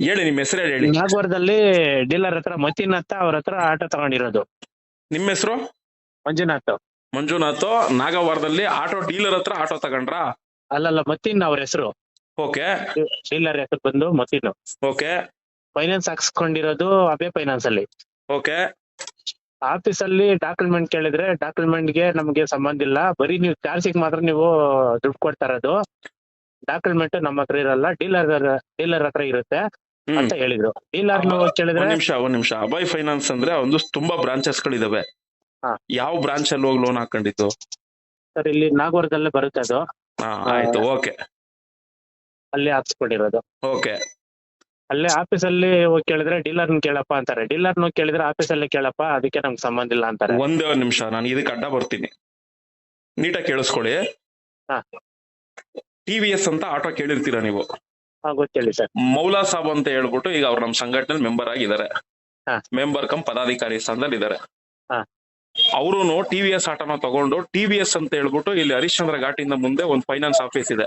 ಹೇಳಿ ನಿಮ್ ಹೆಸರು ಹೇಳಿ ನಾಗವಾರದಲ್ಲಿ ಡೀಲರ್ ಹತ್ರ ಮತಿನ್ ಅಂತ ಅವ್ರ ಹತ್ರ ಆಟೋ ತಗೊಂಡಿರೋದು. ನಿಮ್ಮ ಹೆಸರು? ಮಂಜುನಾಥ್. ಮಂಜುನಾಥ್ ನಾಗವಾರದಲ್ಲಿ ಆಟೋ ಡೀಲರ್ ಹತ್ರ ಆಟೋ ತಗೊಂಡ್ರ? ಅಲ್ಲಲ್ಲ ಮತಿನ್ ಅವ್ರ ಹೆಸರು. ಓಕೆ. ಡೀಲರ್ ಹೆಸರು ಬಂದು ಮತಿನ್ ಓಕೆ. ಫೈನಾನ್ಸ್ ಹಾಕ್ಸ್ಕೊಂಡಿರೋದು ಅಬೆ ಫೈನಾನ್ಸ್ ಅಲ್ಲಿ. ಓಕೆ. ಆಫೀಸ್ ಅಲ್ಲಿ ಡಾಕ್ಯುಮೆಂಟ್ ಕೇಳಿದ್ರೆ ಡಾಕ್ಯುಮೆಂಟ್ಗೆ ನಮ್ಗೆ ಸಂಬಂಧ ಇಲ್ಲ. ಬರೀ ನೀವು ಚಾರ್ಜಿಗೆ ಮಾತ್ರ ನೀವು ದುಡ್ಡು ಕೊಡ್ತಾ ಇರೋದು. ಡಾಕ್ಯುಮೆಂಟ್ ನಮ್ಮ ಹತ್ರ ಇರಲ್ಲ. ಡೀಲರ್ ಡೀಲರ್ ಹತ್ರ ಇರುತ್ತೆ. ಅಂತ ಹೇಳಿದ್ರು. ಡೀಲರ್ ಕೇಳಿದ್ರೆ ಒಂದ್ ನಿಮಿಷ ಒಂದ್ ನಿಮಿಷ. ಅಭಯ್ ಫೈನಾನ್ಸ್ ಅಂದ್ರೆ ಒಂದು ತುಂಬಾ ಬ್ರಾಂಚಸ್ ಗಳಿದಾವೆ. ಯಾವ ಬ್ರಾಂಚ್ ಅಲ್ಲಿ ಹೋಗಿ ಲೋನ್ ಹಾಕೊಂಡಿದ್ದು? ಸರ್ ಇಲ್ಲಿ ನಾಗವಾರದಲ್ಲೇ ಬರುತ್ತೆ ಅದು. ಆಯ್ತು ಓಕೆ. ಅಲ್ಲಿ ಹಾಕ್ಸ್ಕೊಂಡಿರೋದು ಓಕೆ. ಅಲ್ಲೇ ಆಫೀಸ್ ಅಲ್ಲಿ ಹೋಗಿ ಕೇಳಿದ್ರೆ ಡೀಲರ್ ಕೇಳಪ್ಪ ಅಂತಾರೆ. ಡೀಲರ್ ಕೇಳಿದ್ರೆ ಆಫೀಸ್ ಅಲ್ಲಿ ಕೇಳಪ್ಪ ಅದಕ್ಕೆ ನಮ್ಗೆ ಸಂಬಂಧ ಇಲ್ಲ ಅಂತಾರೆ. ಒಂದೇ ಒಂದ್ ನಿಮಿಷ ನಾನು ಇದಕ್ಕೆ ಅಡ್ಡ ಬರ್ತೀನಿ. ನೀಟಾಗಿ ಕೇಳಿಸ್ಕೊಳ್ಳಿ. ಟಿ ವಿ ಎಸ್ ಅಂತ ಆಟೋ ಕೇಳಿರ್ತೀರಾ ನೀವು? ಗೊತ್ತೇಳಿ ಸರ್. ಮೌಲಾ ಸಾಬ್ ಅಂತ ಹೇಳ್ಬಿಟ್ಟು ಈಗ ಅವ್ರು ನಮ್ಮ ಸಂಘಟನೆ ಮೆಂಬರ್ ಆಗಿದ್ದಾರೆ. ಹಾ. ಮೆಂಬರ್ ಕಮ್ ಪದಾಧಿಕಾರಿ ಸ್ಥಾನದಲ್ಲಿ ಇದ್ದಾರೆ. ಹಾ. ಅವರು ಟಿ ವಿ ಎಸ್ ಆಟನ ತಗೊಂಡು ಟಿ ವಿ ಎಸ್ ಅಂತ ಹೇಳ್ಬಿಟ್ಟು ಇಲ್ಲಿ ಹರಿಶ್ಚಂದ್ರ ಘಾಟಿಂದ ಮುಂದೆ ಒಂದು ಫೈನಾನ್ಸ್ ಆಫೀಸ್ ಇದೆ.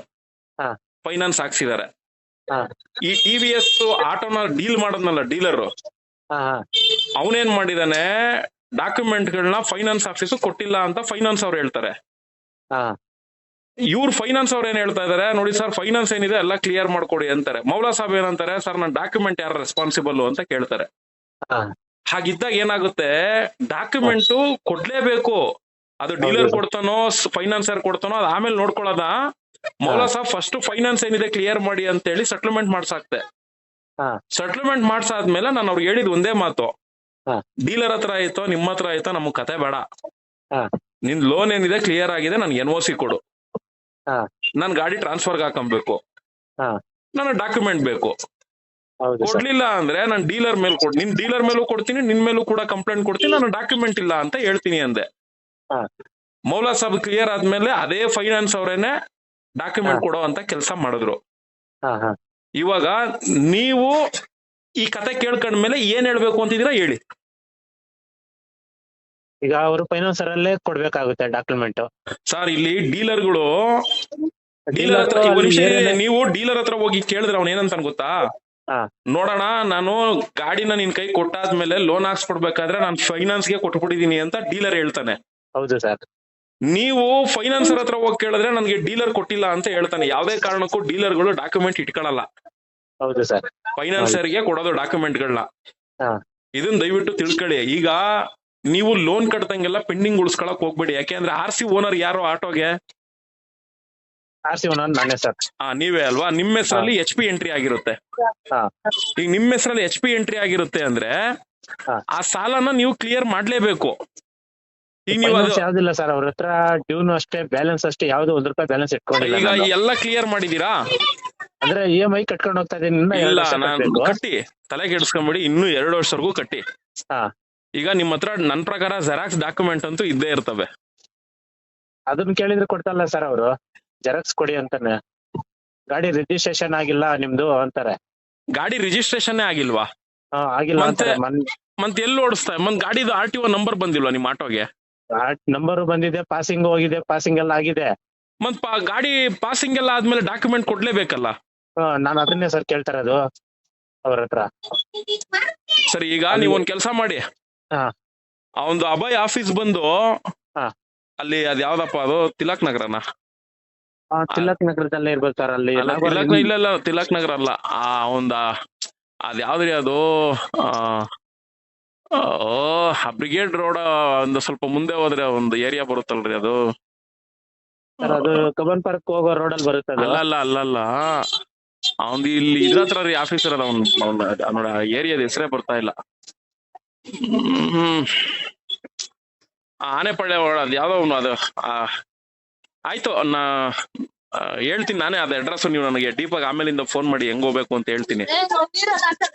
ಹಾ. ಫೈನಾನ್ಸ್ ಹಾಕ್ಸಿದ್ದಾರೆ. ಹಾ. ಈ ಟಿ ವಿ ಎಸ್ ಆಟೋನ ಡೀಲ್ ಮಾಡೋದ್ನಲ್ಲ ಡೀಲರ್ ಹಾ ಹಾ. ಅವನೇನ್ ಮಾಡಿದಾನೆ? ಡಾಕ್ಯುಮೆಂಟ್ ಗಳನ್ನ ಫೈನಾನ್ಸ್ ಆಫೀಸ್ ಕೊಟ್ಟಿಲ್ಲ ಅಂತ ಫೈನಾನ್ಸ್ ಅವ್ರು ಹೇಳ್ತಾರೆ. ಹಾ. ಇವ್ರು ಫೈನಾನ್ಸ್ ಅವ್ರು ಏನ್ ಹೇಳ್ತಾ ಇದಾರೆ ನೋಡಿ ಸರ್ ಫೈನಾನ್ಸ್ ಏನಿದೆ ಎಲ್ಲ ಕ್ಲಿಯರ್ ಮಾಡ್ಕೊಡಿ ಅಂತಾರೆ ಮೌಲಾ ಸಾಬ್ ಏನಂತಾರೆ ಸರ್ ನನ್ನ ಡಾಕ್ಯುಮೆಂಟ್ ಯಾರು ರೆಸ್ಪಾನ್ಸಿಬಲ್ ಅಂತ ಕೇಳ್ತಾರೆ. ಹಾಗಿದ್ದಾಗ ಏನಾಗುತ್ತೆ ಡಾಕ್ಯುಮೆಂಟ್ ಕೊಡ್ಲೇಬೇಕು ಅದು ಡೀಲರ್ ಕೊಡ್ತಾನೋ ಫೈನಾನ್ಸರ್ ಕೊಡ್ತಾನೋ ಅದು ಆಮೇಲೆ ನೋಡ್ಕೊಳ್ಳೋದ ಮೌಲಾ ಸಾಬ್ ಫಸ್ಟ್ ಫೈನಾನ್ಸ್ ಏನಿದೆ ಕ್ಲಿಯರ್ ಮಾಡಿ ಅಂತ ಹೇಳಿ ಸೆಟ್ಲ್ಮೆಂಟ್ ಮಾಡ್ಸಾಕ್ತೆ. ಸೆಟ್ಲ್ಮೆಂಟ್ ಮಾಡ್ಸಾದ್ಮೇಲೆ ನಾನು ಅವ್ರಿಗೆ ಹೇಳಿದ್ ಒಂದೇ ಮಾತು. ಡೀಲರ್ ಹತ್ರ ಆಯ್ತೋ ನಿಮ್ಮ ಹತ್ರ ಆಯ್ತೋ ನಮ್ಗ್ ಕತೆ ಬೇಡ. ನಿನ್ ಲೋನ್ ಏನಿದೆ ಕ್ಲಿಯರ್ ಆಗಿದೆ ನನ್ಗೆ ಎನ್ ಒ ಸಿ ಕೊಡು. ನನ್ ಗಾಡಿ ಟ್ರಾನ್ಸ್ಫರ್ ಹಾಕೊಂಬೇಕು. ಹಾ. ನನ್ನ ಡಾಕ್ಯುಮೆಂಟ್ ಬೇಕು. ಕೊಡ್ಲಿಲ್ಲ ಅಂದ್ರೆ ನಾನು ಡೀಲರ್ ಮೇಲೆ ಕೊಡ್ ನಿನ್ ಡೀಲರ್ ಮೇಲೂ ಕೊಡ್ತೀನಿ ನಿನ್ ಮೇಲೂ ಕೂಡ ಕಂಪ್ಲೇಂಟ್ ಕೊಡ್ತೀನಿ ನಾನು ಡಾಕ್ಯುಮೆಂಟ್ ಇಲ್ಲ ಅಂತ ಹೇಳ್ತೀನಿ ಅಂದೆ. ಮೌಲಾ ಸಾಬ್ ಕ್ಲಿಯರ್ ಆದ್ಮೇಲೆ ಅದೇ ಫೈನಾನ್ಸ್ ಅವರೇನೆ ಡಾಕ್ಯುಮೆಂಟ್. ಕೊಡೋ ಅಂತ ಕೆಲಸ ಮಾಡಿದ್ರು. ಇವಾಗ ನೀವು ಈ ಕತೆ ಕೇಳ್ಕೊಂಡ್ಮೇಲೆ ಏನ್ ಹೇಳ್ಬೇಕು ಅಂತಿದ್ದೀರಾ ಹೇಳಿ. ಈಗ ಅವರು ಫೈನಾನ್ಸರ್ ಅಲ್ಲೇ ಕೊಡ್ಬೇಕಾಗುತ್ತೆ ಡಾಕ್ಯುಮೆಂಟ್ ಸರ್ ಇಲ್ಲಿ ಡೀಲರ್ಗಳು ಡೀಲರ್ ಹತ್ರ ಈ ನೀವು ಡೀಲರ್ ಹತ್ರ ಹೋಗಿ ಕೇಳಿದ್ರೆ ಅವ್ನ ಏನಂತ ಗೊತ್ತಾ? ನೋಡೋಣ ನಾನು ಗಾಡಿನ ನಿನ್ ಕೈ ಕೊಟ್ಟಾದ್ಮೇಲೆ ಲೋನ್ ಹಾಕ್ಸ್ಕೊಡ್ಬೇಕಾದ್ರೆ ನಾನು ಫೈನಾನ್ಸ್ಗೆ ಕೊಟ್ಬಿಟ್ಟಿದೀನಿ ಅಂತ ಡೀಲರ್ ಹೇಳ್ತಾನೆ. ಹೌದು ಸರ್ ನೀವು ಫೈನಾನ್ಸರ್ ಹತ್ರ ಹೋಗಿ ಕೇಳಿದ್ರೆ ನನಗೆ ಡೀಲರ್ ಕೊಟ್ಟಿಲ್ಲ ಅಂತ ಹೇಳ್ತಾನೆ. ಯಾವ್ದೇ ಕಾರಣಕ್ಕೂ ಡೀಲರ್ಗಳು ಡಾಕ್ಯುಮೆಂಟ್ ಇಟ್ಕೊಳಲ್ಲ. ಹೌದು ಸರ್ ಫೈನಾನ್ಸರ್ಗೆ ಕೊಡೋದು ಡಾಕ್ಯುಮೆಂಟ್ ಗಳನ್ನ ಹಾ. ಇದನ್ನ ದಯವಿಟ್ಟು ತಿಳ್ಕೊಳ್ಳಿ. ಈಗ ನೀವು ಲೋನ್ ಕಟ್ಟದಂಗೆಲ್ಲ ಪೆಂಡಿಂಗ್ ಉಳಿಸ್ಕೊಳಕ್ ಹೋಗ್ಬೇಡಿ. ಯಾಕೆಂದ್ರೆ ಆರ್ ಸಿ ಓನರ್ ಯಾರು ಆಟೋಗೆ? ಆರ್ ಸಿ ಓನರ್ ನಾನೇ ಸರ್ ಹಾ ನೀವೇ ಅಲ್ವಾ? ನಿಮ್ಮ ಹೆಸರಲ್ಲಿ ಎಚ್ ಪಿ ಎಂಟ್ರಿ ಆಗಿರುತ್ತೆ. ಹಾ. ಈಗ ನಿಮ್ಮ ಹೆಸರಲ್ಲಿ ಎಚ್ ಪಿ ಎಂಟ್ರಿ ಆಗಿರುತ್ತೆ ಅಂದ್ರೆ ಆ ಸಾಲನ ನೀವು ಕ್ಲಿಯರ್ ಮಾಡ್ಲೇಬೇಕು. ಈಗ ನೀವು ಅದು ಯಾವ್ದಿಲ್ಲ ಸರ್ ಅವ್ರ ಹತ್ರ ಡ್ಯೂನು ಅಷ್ಟೇ ಬ್ಯಾಲೆನ್ಸ್ ಅಷ್ಟೇ ಯಾವ್ದು ಒಂದ್ ರೂಪಾಯಿ ಬ್ಯಾಲೆನ್ಸ್ ಇಟ್ಕೊಂಡಿಲ್ಲ ಈಗ ನಾನು. ಎಲ್ಲ ಕ್ಲಿಯರ್ ಮಾಡಿದೀರಾ ಅಂದ್ರೆ ಇ ಎಂ ಐ ಕಟ್ಕೊಂಡು ಹೋಗ್ತಾ ಇದೀನಿ ಇನ್ನ ಎರಡು ಇಲ್ಲ ವರ್ಷ ನಾನು ಕಟ್ಬೇಕು. ಕಟ್ಟಿ. ತಲೆ ಕೆಡಿಸ್ಕೊಂಬಿಡಿ ಇನ್ನು ಎರಡು ವರ್ಷವರೆಗೂ ಕಟ್ಟಿ. ಹಾ. ಈಗ ನಿಮ್ಮ ಹತ್ರ ನನ್ನ ಪ್ರಕಾರ ಜೆರಾಕ್ಸ್ ಡಾಕ್ಯುಮೆಂಟ್ ಅಂತೂ ಇದ್ದೇ ಇರ್ತವೆ. ಅದನ್ನ ಕೇಳಿದ್ರೆ ಕೊಡ್ತಲ್ಲ ಸರ್ ಅವರು. ಜೆರಾಕ್ಸ್ ಕೊಡಿ ಅಂತಾನೆ. ಗಾಡಿ ರಿಜಿಸ್ಟ್ರೇಷನ್ ಆಗಿಲ್ಲ ನಿಮ್ದು ಅಂತಾರೆ. ಗಾಡಿ ರಿಜಿಸ್ಟ್ರೇಷನ್ ಆಗಿಲ್ವಾ? ಹಾ ಆಗಿಲ್ಲ ಮತ್ತೆ? ಅಂತಾರೆ. ಮತ್ ಎಲ್ಲಿ ಓಡಿಸ್ತಾ ಮತ್ ಗಾಡಿದು ಆರ್ ಟಿ ಒ ನಂಬರ್ ಬಂದಿಲ್ವಾ ನಿಮ್ಮ ಆಟೋಗೆ? ನಂಬರ್ ಬಂದಿದೆ ಪಾಸಿಂಗ್ ಹೋಗಿದೆ ಪಾಸಿಂಗ್ ಎಲ್ಲ ಆಗಿದೆ. ಮತ್ ಪಾ- ಗಾಡಿ ಪಾಸಿಂಗ್ ಎಲ್ಲ ಆದ್ಮೇಲೆ ಡಾಕ್ಯುಮೆಂಟ್ ಕೊಡ್ಲೇಬೇಕಲ್ಲ? ನಾನು ಅದನ್ನೇ ಸರ್ ಕೇಳ್ತಾ ಇರೋದು ಅವ್ರ ಹತ್ರ. ಸರಿ ಈಗ ನೀವ್ ಒಂದ್ ಕೆಲಸ ಮಾಡಿ. ಹಾ. ಒಂದು ಅಭಯ್ ಆಫೀಸ್ ಬಂದು ಹಾ. ಅಲ್ಲಿ ಅದ್ ಯಾವ್ದಪ್ಪ ಅದು? ತಿಲಕ್ ನಗರನ? ಆ, ತಿಲಕ್ ನಗರದಲ್ಲೇ ಇರ್ಬೇಕು ಸರ್ ಅಲ್ಲಿ. ತಿಲಕ್ ಇಲ್ಲ ಇಲ್ಲ ತಿಲಕ್ ನಗರ ಅಲ್ಲ. ಆ ಒಂದ ಅದ್ ಯಾವ್ದ್ರಿ ಅದು? ಆ ಓ ಬ್ರಿಗೇಡ್ ರೋಡ್ ಒಂದು ಸ್ವಲ್ಪ ಮುಂದೆ ಹೋದ್ರೆ ಒಂದು ಏರಿಯಾ ಬರುತ್ತಲ್ರಿ ಅದು. ಸರ್ ಅದು ಕಬ್ಬನ್ ಪಾರ್ಕ್ ಹೋಗೋ ರೋಡ್ ಅಲ್ಲಿ ಬರುತ್ತೆ ಅದು ಅಲ್ಲ ಅಲ್ಲ ಅಲ್ಲ. ಅಲ್ಲ ಅವ್ನ್ ಇಲ್ಲಿ ಇದ್ರ ಹತ್ರ ರೀ ಆಫೀಸ್ ಅದ ಅವ್ನ್ ಏರಿಯಾ ಏರಿಯಾದ ಹೆಸರೇ ಬರ್ತಾ ಇಲ್ಲ. ಹ್ಮ್. ಆನೆಪಳ್ಳೆ ಒಳ ಅದ್ ಯಾವ್ದೋ ಅವ್ನು ಅದು ಆ, ಆಯ್ತು ನಾ ಹೇಳ್ತೀನಿ ನಾನೇ ಅದ್ ಅಡ್ರೆಸ್ ನೀವು ನನಗೆ ಡೀಪಾಗಿ ಆಮೇಲಿಂದ ಫೋನ್ ಮಾಡಿ ಹೆಂಗ್ ಹೋಗ್ಬೇಕು ಅಂತ ಹೇಳ್ತೀನಿ.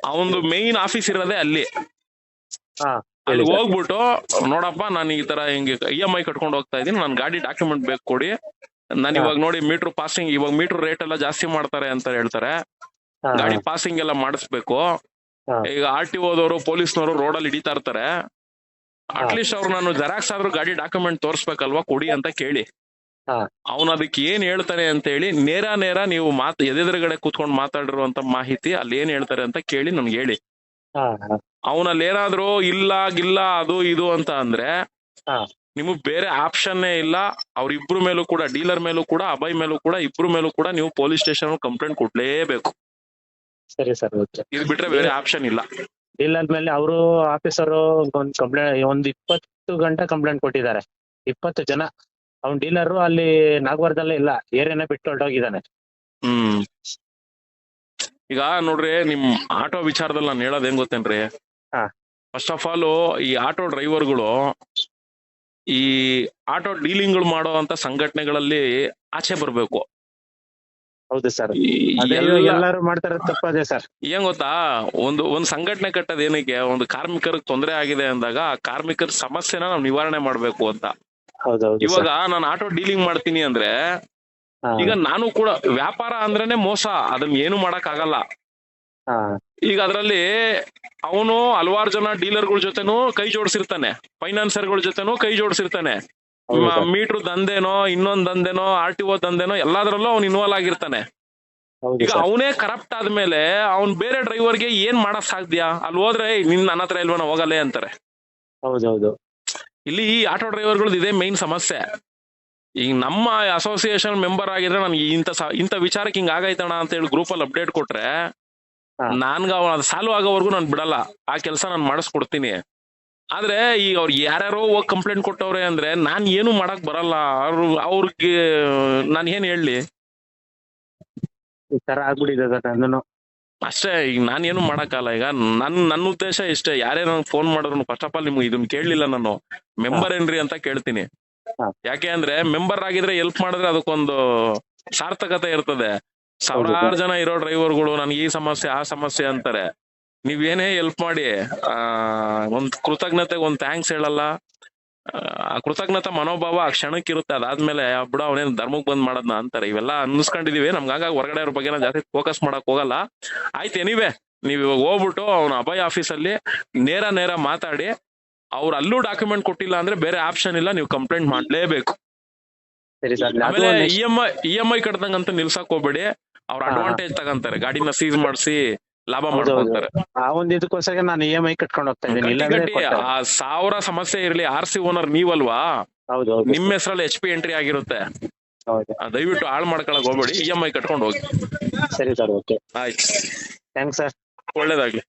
ಅವನದು ಮೇನ್ ಆಫೀಸ್ ಇರೋದೇ ಅಲ್ಲಿ. ಹಾ, ಅಲ್ಲಿ ಹೋಗ್ಬಿಟ್ಟು ನೋಡಪ್ಪ ನಾನು ಈ ತರ ಹಿಂಗೆ ಇ ಎಂ ಐ ಕಟ್ಕೊಂಡು ಹೋಗ್ತಾ ಇದೀನಿ ನನ್ ಗಾಡಿ ಡಾಕ್ಯುಮೆಂಟ್ ಬೇಕು ಕೊಡಿ. ನಾನು. ಇವಾಗ ನೋಡಿ ಮೀಟರ್ ಪಾಸಿಂಗ್ ಇವಾಗ ಮೀಟರ್ ರೇಟ್ ಎಲ್ಲ ಜಾಸ್ತಿ ಮಾಡ್ತಾರೆ ಅಂತ ಹೇಳ್ತಾರೆ. ಗಾಡಿ ಪಾಸಿಂಗ್ ಎಲ್ಲ ಮಾಡಿಸ್ಬೇಕು. ಈಗ ಆರ್ ಟಿ ಓದವರು ಪೊಲೀಸ್ನವರು ಅಲ್ಲಿ ಹಿಡಿತಾ ಇರ್ತಾರೆ. ಅಟ್ಲೀಸ್ಟ್ ಅವ್ರು ನಾನು ಜೆರಾಕ್ಸ್ ಆದ್ರೂ ಗಾಡಿ ಡಾಕ್ಯುಮೆಂಟ್ ತೋರಿಸ್ಬೇಕಲ್ವಾ ಕೊಡಿ ಅಂತ ಕೇಳಿ. ಅವನು ಅದಕ್ಕೆ ಏನ್ ಹೇಳ್ತಾರೆ ಅಂತ ಹೇಳಿ ನೇರ ನೇರ ನೀವು ಮಾತ್ ಎದೆದುರುಗಡೆ ಕೂತ್ಕೊಂಡು ಮಾತಾಡಿರುವಂತ ಮಾಹಿತಿ ಅಲ್ಲಿ ಏನ್ ಹೇಳ್ತಾರೆ ಅಂತ ಕೇಳಿ ನನ್ಗೆ ಹೇಳಿ. ಅವನಲ್ಲಿ ಏನಾದ್ರು ಇಲ್ಲ ಗಿಲ್ಲ ಅದು ಇದು ಅಂತ ಅಂದ್ರೆ. ನಿಮಗ್ ಬೇರೆ ಆಪ್ಷನ್ನೇ ಇಲ್ಲ. ಅವ್ರಿಬ್ರು ಮೇಲೂ ಕೂಡ ಡೀಲರ್ ಮೇಲೂ ಕೂಡ ಅಭಯ್ ಮೇಲೂ ಕೂಡ ಇಬ್ರು ಮೇಲೂ ಕೂಡ ನೀವು ಪೊಲೀಸ್ ಸ್ಟೇಷನ್ ಕಂಪ್ಲೇಂಟ್ ಕೊಡ್ಲೇಬೇಕು. ಸರಿ ಸರ್ ಓಕೆ. ಇದು ಬಿಟ್ರೆ ಬೇರೆ ಆಪ್ಷನ್ ಇಲ್ಲ. ಇಲ್ಲ ಅಂದ್ಮೇಲೆ ಅವರು ಆಫೀಸರು ಒಂದು ಕಂಪ್ಲೇಂಟ್ ಒಂದು ಇಪ್ಪತ್ತು ಗಂಟೆ ಕಂಪ್ಲೇಂಟ್ ಕೊಟ್ಟಿದ್ದಾರೆ. ಇಪ್ಪತ್ತು ಜನ. ಅವ್ನ್ ಡೀಲರ್ ಅಲ್ಲಿ ನಾಗವಾರದಲ್ಲೇ ಇಲ್ಲ ಏರಿಯಾನೇ ಬಿಟ್ಟು ಹೊರಟೋಗಿದ್ದಾನೆ. ಹ್ಮ್. ಈಗ ನೋಡ್ರಿ ನಿಮ್ ಆಟೋ ವಿಚಾರದಲ್ಲಿ ನಾನು ಹೇಳೋದ್ ಹೆಂಗ್ ಗೊತ್ತೇನ್ರಿ? ಹಾ. ಫಸ್ಟ್ ಆಫ್ ಆಲ್ ಈ ಆಟೋ ಡ್ರೈವರ್ಗಳು ಈ ಆಟೋ ಡೀಲಿಂಗ್ಗಳು ಮಾಡೋ ಅಂತ ಸಂಘಟನೆಗಳಲ್ಲಿ ಆಚೆ ಬರ್ಬೇಕು. ಹೌದು ಸರ್. ಎಲ್ಲರೂ ಮಾಡ್ತಾರ ತಪ್ಪದೇ ಸರ್. ಏನ್ ಗೊತ್ತಾ? ಒಂದು ಒಂದ್ ಸಂಘಟನೆ ಕಟ್ಟದ ಏನಕ್ಕೆ? ಒಂದು ಕಾರ್ಮಿಕರಿಗೆ ತೊಂದರೆ ಆಗಿದೆ ಅಂದಾಗ ಆ ಕಾರ್ಮಿಕರ ಸಮಸ್ಯೆನ ನಾವು ನಿವಾರಣೆ ಮಾಡ್ಬೇಕು ಅಂತ. ಇವಾಗ ನಾನ್ ಆಟೋ ಡೀಲಿಂಗ್ ಮಾಡ್ತೀನಿ ಅಂದ್ರೆ ಈಗ ನಾನು ಕೂಡ ವ್ಯಾಪಾರ ಅಂದ್ರೇನೆ ಮೋಸ. ಅದನ್ನ ಏನು ಮಾಡಕ್ ಆಗಲ್ಲ ಈಗ ಅದರಲ್ಲಿ ಅವನು ಹಲವಾರು ಜನ ಡೀಲರ್ಗಳ ಜೊತೆನೂ ಕೈ ಜೋಡಿಸಿರ್ತಾನೆ. ಫೈನಾನ್ಸರ್ಗಳ ಜೊತೆನೂ ಕೈ ಜೋಡಿಸಿರ್ತಾನೆ. ಮೀಟರ್ ದಂಧೆನೋ ಇನ್ನೊಂದ್ ದಂದೇನೋ ಆರ್ ಟಿ ಒ ದಂದೇನೋ ಎಲ್ಲಾದ್ರಲ್ಲೂ ಅವ್ನು ಇನ್ವಾಲ್ವ್ ಆಗಿರ್ತಾನೆ. ಈಗ ಅವನೇ ಕರಪ್ಟ್ ಆದ್ಮೇಲೆ ಅವ್ನ್ ಬೇರೆ ಡ್ರೈವರ್ಗೆ ಏನ್ ಮಾಡಕ್ ಸಾಧ್ಯ? ಅಲ್ಲಿ ಹೋದ್ರೆ "ಏಯ್, ನಿನ್ ನನ್ನ ಹತ್ರ ಇಲ್ವನ ಹೋಗಲ್ಲೇ ಅಂತಾರೆ. ಹೌದೌದು. ಇಲ್ಲಿ ಈ ಆಟೋ ಡ್ರೈವರ್ಗಳದ್ದು ಇದೇ ಮೈನ್ ಸಮಸ್ಯೆ. ಈಗ ನಮ್ಮ ಅಸೋಸಿಯೇಷನ್ ಮೆಂಬರ್ ಆಗಿದ್ರೆ ನನ್ಗೆ ಇಂತ ಇಂತ ಇಂಥ ವಿಚಾರಕ್ಕೆ ಹಿಂಗ್ ಆಗೈತಣ ಅಂತ ಹೇಳಿ ಗ್ರೂಪ್ ಅಲ್ಲಿ ಅಪ್ಡೇಟ್ ಕೊಟ್ರೆ. ನನ್ಗ ಸಾಲು ಅದು ಸಾಲ್ವ್ ಆಗೋವರೆಗೂ ನಾನು ಬಿಡಲ್ಲ. ಆ ಕೆಲಸ ನಾನು ಮಾಡಿಸ್ಕೊಡ್ತೀನಿ. ಆದ್ರೆ ಈಗ ಅವ್ರು ಯಾರ್ಯಾರೋ ಹೋಗಿ ಕಂಪ್ಲೇಂಟ್ ಕೊಟ್ಟವ್ರೆ ಅಂದ್ರೆ ನಾನ್ ಏನು ಮಾಡಕ್ ಬರಲ್ಲ. ಅವ್ರು ಅವ್ರಿಗೆ ನಾನ್ ಏನ್ ಹೇಳಿ ಈ ತರ ಆಗ್ಬಿಟ್ಟಿದೆ ಸರ್ ನಂದನು. ಅಷ್ಟೇ ಈಗ ನಾನ್ ಏನು ಮಾಡಕ್ಕಲ್ಲ. ಈಗ ನನ್ ನನ್ನ ಉದ್ದೇಶ ಇಷ್ಟೇ. ಯಾರೇ ನಂಗೆ ಫೋನ್ ಮಾಡಿದ್ರು ಫಸ್ಟ್ ಆಫ್ ಆಲ್ ನಿಮ್ಗೆ ಇದನ್ನ ಕೇಳಲಿಲ್ಲ ನಾನು. ಮೆಂಬರ್ ಏನ್ರಿ ಅಂತ ಕೇಳ್ತೀನಿ. ಯಾಕೆ ಅಂದ್ರೆ ಮೆಂಬರ್ ಆಗಿದ್ರೆ ಹೆಲ್ಪ್ ಮಾಡಿದ್ರೆ ಅದಕ್ಕೊಂದು ಸಾರ್ಥಕತೆ ಇರ್ತದೆ. ಸಾವಿರಾರು ಜನ ಇರೋ ಡ್ರೈವರ್ಗಳು ನನ್ಗೆ ಈ ಸಮಸ್ಯೆ ಆ ಸಮಸ್ಯೆ ಅಂತಾರೆ. ನೀವೇನೇ ಹೆಲ್ಪ್ ಮಾಡಿ ಆ ಒಂದ್ ಕೃತಜ್ಞತೆಗೆ ಒಂದ್ ಥ್ಯಾಂಕ್ಸ್ ಹೇಳಲ್ಲ. ಆ ಕೃತಜ್ಞತಾ ಮನೋಭಾವ ಆ ಕ್ಷಣಕ್ಕೆ ಇರುತ್ತೆ. ಅದಾದ್ಮೇಲೆ ಬಿಡ ಅವನೇನ್ ಧರ್ಮಕ್ ಬಂದ್ ಮಾಡದ್ನ ಅಂತಾರೆ. ಇವೆಲ್ಲ ಅನ್ನಿಸ್ಕೊಂಡಿದೀವಿ. ನಮ್ಗೆ ಹಂಗಾಗಿ ಹೊರಗಡೆ ಅವ್ರ ಬಗ್ಗೆ ಜಾಸ್ತಿ ಫೋಕಸ್ ಮಾಡಕ್ ಹೋಗಲ್ಲ. ಆಯ್ತು ಎನಿವೆ ನೀವ್ ಇವಾಗ ಹೋಗ್ಬಿಟ್ಟು ಅವ್ನ ಅಭಯ ಆಫೀಸಲ್ಲಿ ನೇರ ನೇರ ಮಾತಾಡಿ ಅವ್ರ ಅಲ್ಲೂ ಡಾಕ್ಯುಮೆಂಟ್ ಕೊಟ್ಟಿಲ್ಲ ಅಂದ್ರೆ ಬೇರೆ ಆಪ್ಷನ್ ಇಲ್ಲ. ನೀವು ಕಂಪ್ಲೇಂಟ್ ಮಾಡ್ಲೇಬೇಕು. ಸರಿ ಸರ್ ಅದು ಆಮೇಲೆ E M I E M I ಕಟ್ದಂಗಂತ ನಿಲ್ಸಕ್ ಹೋಗ್ಬೇಡಿ. ಅವ್ರ ಅಡ್ವಾಂಟೇಜ್ ತಗಂತಾರೆ. ಗಾಡಿನ ಸೀಸ್ ಮಾಡಿಸಿ ಲಾಭ. ಮಾಡ್ಕೊಂತಾರೆ ಆ ಒಂದು ಇದಕ್ಕೋಸ್ಕರ ನಾನು ಇ ಎಂ ಐ ಕಟ್ಕೊಂಡು ಹೋಗ್ತಾ ಇದ್ದೀನಿ. ಇಲ್ಲಾಂದ್ರೆ ಕೊಡ್ತಾರೆ. ಆ ಸಾವಿರ ಸಮಸ್ಯೆ ಇರ್ಲಿ ಆರ್ ಸಿ ಓನರ್ ನೀವಲ್ವಾ? ಹೌದು ಹೌದು. ನಿಮ್ ಹೆಸರಲ್ಲಿ ಎಚ್ ಪಿ ಎಂಟ್ರಿ ಆಗಿರುತ್ತೆ. ಹೌದು. ಆ, ದಯವಿಟ್ಟು ಹಾಳು ಮಾಡ್ಕೊಳಕ್ ಹೋಗ್ಬೇಡಿ. ಇ ಎಂ ಐ ಕಟ್ಕೊಂಡು ಹೋಗಿ. ಸರಿ ಸರ್ ಓಕೆ. ಆಯ್ತು. Thanks sir. ಒಳ್ಳೇದಾಗ್ಲಿ.